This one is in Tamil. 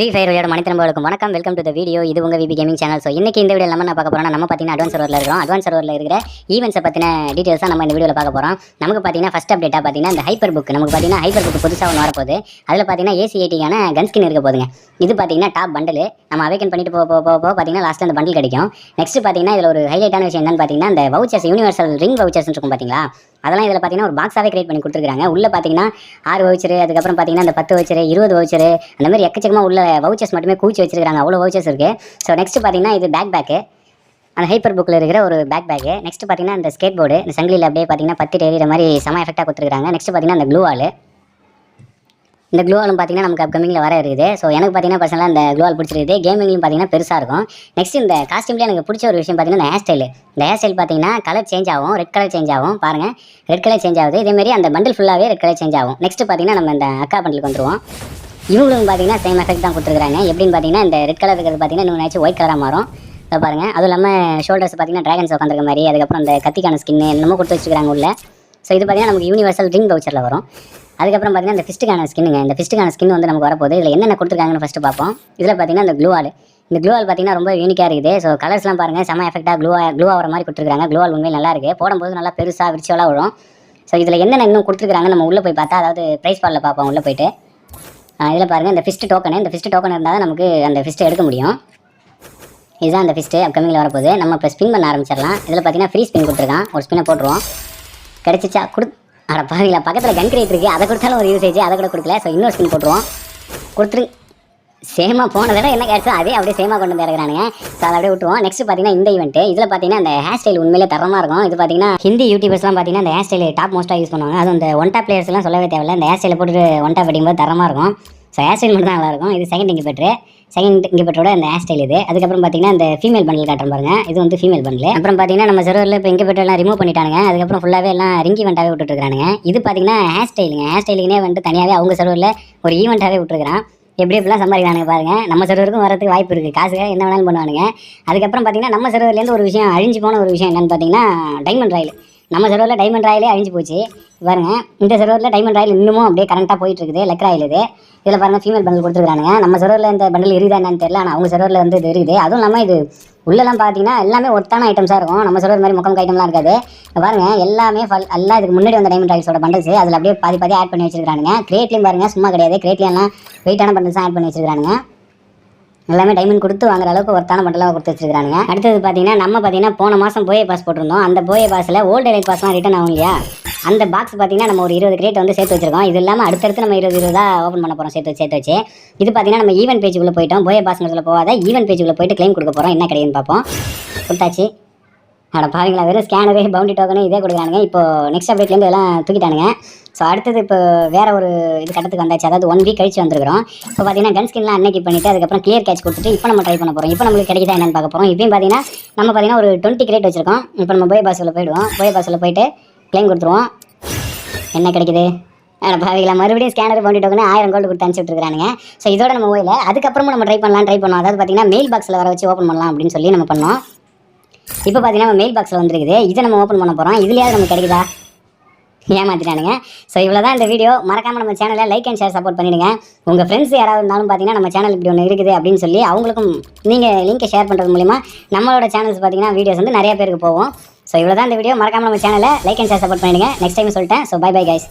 ஃப்ரீ ஃபயர் மனித மனிதனர்களுக்கும் வணக்கம் வெல்கம் டு த வீடியோ இது உங்கள் விபி கேமிங் சேனல் ஸோ இன்னைக்கு இந்த வீடியோ நம்ம நான் பார்க்க போறோம்னா நம்ம பார்த்தீங்கன்னா அட்வான்ஸ் சர்வரில் இருக்கிறோம். அட்வான்ஸ் சர்வரில் இருக்கிற ஈவெண்ட்ஸை பற்றின டீட்டெயில்ஸ் தான் நம்ம இந்த வீடியோவில் பார்க்க போகிறோம் நமக்கு பார்த்தீங்கன்னா ஃபஸ்ட் அப்டேட்டாக பார்த்தீங்கன்னா இந்த ஹைப்பர் புக் நமக்கு பார்த்தீங்கன்னா ஹைப்பர் புக் புதுசாக ஒன்று வரப்போகுது. அதில் பார்த்தீங்கன்னா ஏசி எயிட்டிக்கான கன் ஸ்கின் இருக்க போதுங்க இது பார்த்தீங்கன்னா டாப் பண்டில் நம்ம அவேக்கன் பண்ணிட்டு போக போக போக போக பார்த்தீங்கன்னா லாஸ்ட்டில் அந்த பண்டில் கிடைக்கும். நெக்ஸ்ட் பார்த்தீங்கன்னா இதில் ஒரு ஹைலைட்டான விஷயம் என்னன்னு பார்த்தீங்கன்னா இந்த வவுச்சர்ஸ் யூனிவர்சல் ரிங் வவுச்சர்ஸ் இருக்கும் பார்த்தீங்களா? அதெல்லாம் இதில் பார்த்தீங்கன்னா ஒரு பாக்ஸாகவே கிரியேட் பண்ணி கொடுத்துருக்காங்க உள்ளே பார்த்தீங்கன்னா ஆறு வவுச்சரு அதுக்கப்புறம் பார்த்தீங்கன்னா அந்த பத்து வவுச்சரு இருபது வவுச்சரு அந்த மாதிரி எக்கச்சக்கமாக உள்ள வவுச்சர்ஸ் மட்டுமே கூச்சி வச்சிருக்காங்க அவ்வளோ வவுச்சர்ஸ் இருக்குது ஸோ நெக்ஸ்ட் பார்த்தீங்கன்னா இது பேக் பேக்கு அந்த ஹைப்பர் புக்கில் இருக்கிற ஒரு பேக் பேக்கு நெக்ஸ்ட் பார்த்தீங்கன்னா அந்த ஸ்கேட் போர்டு இந்த சங்கிலியில் அப்படியே பார்த்தீங்கன்னா பத்து எறிகிற மாதிரி செம எஃபெக்டாக கொடுத்துருக்காங்க நெக்ஸ்ட் பார்த்தீங்கன்னா அந்த க்ளூ வால் இந்த க்ளூவாலும் பார்த்தீங்கன்னா நமக்கு அப்கமிங்கில் வர இருக்குது. ஸோ எனக்கு பார்த்தீங்கன்னா பர்சனலாக இந்த க்ளூவால் பிடிச்சிருக்குது. கேமிங்லையும் பார்த்தீங்கன்னா பெருசாக இருக்கும். நெக்ஸ்ட் இந்த காஸ்டியூம்லேயே எனக்கு பிடிச்ச ஒரு விஷயம் பார்த்தீங்கன்னா இந்த ஹேர் ஸ்டைல் இந்த ஹேர் ஸ்டைல் பார்த்தீங்கன்னா கலர் சேஞ்ச் ஆகும். ரெட் கலர் சேஞ்ச் ஆகும். பாருங்கள் ரெட் கலர் சேஞ்ச் ஆகுது. இதேமாரி அந்த பண்டில் ஃபுல்லாகவே ரெட் கலர் சேஞ்ச் ஆகும். நெக்ஸ்ட் பார்த்தீங்கன்னா நம்ம இந்த அக்கா பண்டிலுக்கு வந்துருவோம். இவங்களும் பார்த்தீங்கன்னா சேம் எஃபெக்ட் தான் கொடுத்துருக்காங்க எப்படின்னு பார்த்தீங்கன்னா இந்த ரெட் கலர் இருக்கிறது பார்த்தீங்கன்னா இன்னும் ஒயிட் கலராக மாறும். இதை பாருங்க. அதுவும் இல்லாமல் ஷோல்டர்ஸ் பார்த்தீங்கன்னா ட்ராகன்ஸ் உட்காந்துருக்க மாதிரி. அதுக்கப்புறம் அந்த கத்திக்கான ஸ்கின் என்னமோ கொடுத்து வச்சுக்கிறாங்க உள்ள. ஸோ இது பார்த்தீங்கன்னா நமக்கு யூனிவர்சல் ரிங் பவுச்சரில் வரும். அதுக்கப்புறம் பார்த்தீங்கன்னா இந்த ஃபிஸ்ட்டுக்கான ஸ்கின்னுங்க இந்த ஃபிஸ்ட்டுக்கான ஸ்கின் வந்து நமக்கு வரப்போகுது. இதில் என்னென்ன கொடுத்துருக்காங்கன்னு ஃபஸ்ட்டு பார்ப்போம். இதில் பார்த்தீங்கன்னா இந்த க்ளூவால் இந்த க்ளூவால் பார்த்தீங்கன்னா ரொம்ப யூனிக்காக இருக்குது. ஸோ கலர்ஸ்லாம் பாருங்கள் செம எஃபெக்டாக க்ளூவா க்ளூவா வர மாதிரி கொடுத்துருக்காங்க. க்ளூவால் உண்மையில் நல்லா இருக்குது போடும்போது நல்லா பெருசாக விரிச்சலாக விழும் ஸோ இதில் என்னென்ன இன்னும் கொடுத்துருக்காங்க நம்ம உள்ளே போய் பார்த்தா அதாவது ப்ரைஸ் பாலில் பார்ப்போம் உள்ளே போயிட்டு. இதில் பாருங்கள் இந்த ஃபிஸ்ட் டோக்கன் இந்த ஃபிஸ்ட் டோக்கன் இருந்தால் தான் நமக்கு அந்த ஃபிஸ்ட்டை எடுக்க முடியும். இதுதான் அந்த ஃபிஸ்ட்டு அப்கமிங்கில் வரப்போகுது. நம்ம இப்போ ஸ்பின் பண்ண ஆரம்பிச்சிடலாம். இதில் பார்த்தீங்கன்னா ஃப்ரீ ஸ்பின் கொடுத்துருக்கான். ஒரு ஸ்பின்னை போட்டுருவோம். கிடச்சிச்சா? கொடு அட பாருங்களா பக்கத்தில் கன் கிரேட் இருக்குது அதை கொடுத்தாலும் ஒரு யூசேஜ் அதை கூட கொடுக்கல. ஸோ இன்னொரு ஸ்கின் போட்டுருவோம். கொடுத்துரு. சேமாக போன தடவை என்ன கேட்சோ அதே அப்படியே சேமாக கொண்டு வந்து இறக்குறானுங்க. ஸோ அதை அப்படியே விட்டுருவோம். நெக்ஸ்ட் பார்த்தீங்கன்னா இந்த ஈவெண்ட்டு இதில் பார்த்தீங்கன்னா அந்த ஹேர் ஸ்டைல் உண்மையிலே தரமாக இருக்கும். இது பார்த்தீங்கன்னா ஹிந்தி யூடியூபர்ஸ்லாம் பார்த்தீங்கன்னா அந்த ஹேர் ஸ்டைல் டாப் மோஸ்ட்டாக யூஸ் பண்ணுவாங்க. அதுவும் இந்த ஒன் டாப் பிளேயர்ஸ்லாம் சொல்லவே தேவையில்ல. இந்த ஹேர் ஸ்டைலை போட்டுட்டு ஒன் டாப் அடிக்கும்போது தரமாக இருக்கும். ஸோ ஹேர் ஸ்டைல் மட்டும் தான் நல்லாயிருக்கும் இது செகண்ட் இங்கே பெட்ரு செகண்ட் இங்கே பெட்டரோட இந்த ஹேர் ஸ்டைல் இது. அதுக்கப்புறம் பார்த்தீங்கன்னா இந்த ஃபீமேல் பண்டில் காட்டுறேன் பாருங்க. இது வந்து ஃபீமேல் பண்டில் அப்புறம் பார்த்தீங்கன்னா நம்ம சர்வரில் இப்போ இங்கே பெட்ரோலாம் ரிமூவ் பண்ணிட்டானுங்க. அதுக்கப்புறம் ஃபுல்லாகவே எல்லாம் ரிங்கி வெண்டாவே விட்டுட்டு இருக்கானுங்க இது பார்த்தீங்கன்னா ஹேர் ஸ்டைலுங்க ஹேர் ஸ்டைலுக்குனே வந்துட்டு தனியாகவே அவங்க சர்வரில் ஒரு ஈவெண்ட்டாகவே விட்டுருக்கான் எப்படி எப்படிலாம் சம்பாதிக்கிறானுங்க பாருங்க. நம்ம சர்வருக்கும் வரதுக்கு வாய்ப்பு இருக்குது காசுக்காக என்ன வேணாலும் பண்ணுவானுங்க. அதுக்கப்புறம் பார்த்தீங்கன்னா நம்ம சர்வர்லேருந்து ஒரு விஷயம் அழிஞ்சு போன ஒரு விஷயம் என்னன்னு பார்த்தீங்கன்னா டைமண்ட் ராயல் நம்ம சர்வரில் டைமண்ட் ராயிலே அழிஞ்சு போச்சு. பாருங்க இந்த சர்வரில் டைமண்ட் ராயில் இன்னமும் அப்படியே கரண்ட்டாக போயிட்டு இருக்குது லெக் ராயில் இது. இதில் பாருங்கள் ஃபீமேல் பண்டில் கொடுத்துருக்கானுங்க நம்ம சர்வரில் இந்த பண்டில் இருக்குதா என்னன்னு தெரியல ஆனால் அவங்க சர்வரில் வந்து இது இருக்குது. அதுவும் இல்லாமல் இது உள்ளெல்லாம் பார்த்தீங்கன்னா எல்லாமே ஒத்தான ஐட்டம்ஸாக இருக்கும். நம்ம சர்வர் மாதிரி முக்கம் ஐட்டம்லாம் இருக்காது. பாருங்க எல்லாமே ஃபல் எல்லாம் இதுக்கு முன்னாடி வந்த டைமண்ட் ராயல்ஸோட பண்டல்ஸ் அதில் அப்படியே பாதி பாதி ஆட் பண்ணி வச்சிருக்கானுங்க கிரேட்லையும் பாருங்க சும்மா கிடையாது. கிரேட்லையும் வெயிட்டான பண்டல்ஸ் ஆட் பண்ணி வச்சிருக்கானுங்க எல்லாமே டைமண்ட் கொடுத்து வாங்குற அளவுக்கு ஒருத்தான மண்டலாக கொடுத்து வச்சிருக்காங்க அடுத்தது பார்த்தீங்கன்னா நம்ம பார்த்தீங்கன்னா போன மாதம் போயே பாஸ் போட்டிருந்தோம். அந்த போயே பாஸில் ஓல்டு எலைட் பாஸ்லாம் ரிட்டன் ஆகும் இல்லையா? அந்த பாக்ஸ் பார்த்தீங்கன்னா நம்ம ஒரு இருபது கிரேட் வந்து சேர்த்து வச்சிருக்கோம். இது இல்லாமல் அடுத்தடுத்து நம்ம இருபது இருபதாக ஓப்பன் பண்ண போகிறோம் சேர்த்து சேர்த்து வச்சு. இது பார்த்தீங்கன்னா நம்ம ஈவென்ட் பேஜுக்குள்ளே போயிட்டோம். போயே பாஸ்ங்கிறதுல போகாத ஈவென்ட் பேஜுக்குள்ளே போயிட்டு க்ளைம் கொடுக்க போகிறோம் என்ன கிடையாதுன்னு பார்ப்போம். கொடுத்தாச்சு. அட பாருங்களா வெறும் ஸ்கேனரு பவுண்டி டோக்கனு இதே கொடுக்குறானுங்க. இப்போ நெக்ஸ்ட் அப்டேட்லேருந்து எல்லாம் தூக்கிட்டானுங்க. ஸோ அடுத்தது இப்போ வேறு ஒரு இது கட்டத்துக்கு வந்தாச்சு. அதாவது ஒன் வீக் கழிச்சு வந்திருக்கிறோம். இப்போ பார்த்தீங்கன்னா கன் ஸ்கின்லாம் அன்னைக்கு பண்ணிட்டு அதுக்கப்புறம் கிளியர் கேட்ச் கொடுத்துட்டு இப்போ நம்ம ட்ரை பண்ண போகிறோம் இப்போ நம்மளுக்கு கிடைக்குதா என்னன்னு பார்க்க போகிறோம் இப்பயும் பார்த்தீங்கன்னா நம்ம பார்த்தீங்கன்னா ஒரு டுவெண்ட்டி கிரேட் வச்சிருக்கோம். இப்போ நம்ம போய் பாஸில் போயிடுவோம். போய் பாஸில் போயிட்டு கிளைம் கொடுத்துருவோம். என்ன கிடைக்குது? அட பாவிகளா மறுபடியும் ஸ்கேனர் பவுண்டி டோக்கனு ஆயிரம் கோல்டு கொடுத்து அனுப்பிச்சுட்டுருக்கிறானுங்க ஸோ இதோட நம்ம ஓயில. அதுக்கப்புறமும் நம்ம ட்ரை பண்ணலாம் ட்ரை பண்ணோம் அதாவது பார்த்தீங்கன்னா மெயில் பாக்ஸில் வர வச்சு ஓப்பன் பண்ணலாம் அப்படின்னு சொல்லி நம்ம பண்ணோம். இப்போ பார்த்தீங்கன்னா மெயில் பாக்ஸில் வந்துருக்குது. இதை நம்ம ஓப்பன் பண்ண போகிறோம் இதுலையாவது நமக்கு கிடைக்குதா? ஏமாத்திட்டானுங்க. ஸோ இவ்வளோ தான் இந்த வீடியோ மறக்காமல் நம்ம சேனலை லைக் அண்ட் ஷேர் சப்போர்ட் பண்ணிடுங்க. உங்கள் ஃப்ரெண்ட்ஸ் யாராவது இருந்தாலும் பார்த்தீங்கன்னா நம்ம சேனல் இப்படி ஒன்று இருக்குது அப்படின்னு சொல்லி அவங்களுக்கும் நீங்கள் லிங்கை ஷேர் பண்ணுறது மூலிமா நம்மளோட சேனல்ஸ் பார்த்தீங்கன்னா வீடியோஸ் வந்து நிறைய பேருக்கு போகும். ஸோ இவ்வளோ தான் இந்த வீடியோ மறக்காமல் நம்ம சேனலை லைக் அண்ட் ஷேர் சப்போர்ட் பண்ணிடுங்க. நெக்ஸ்ட் டைம் சொல்லிட்டேன். So bye bye guys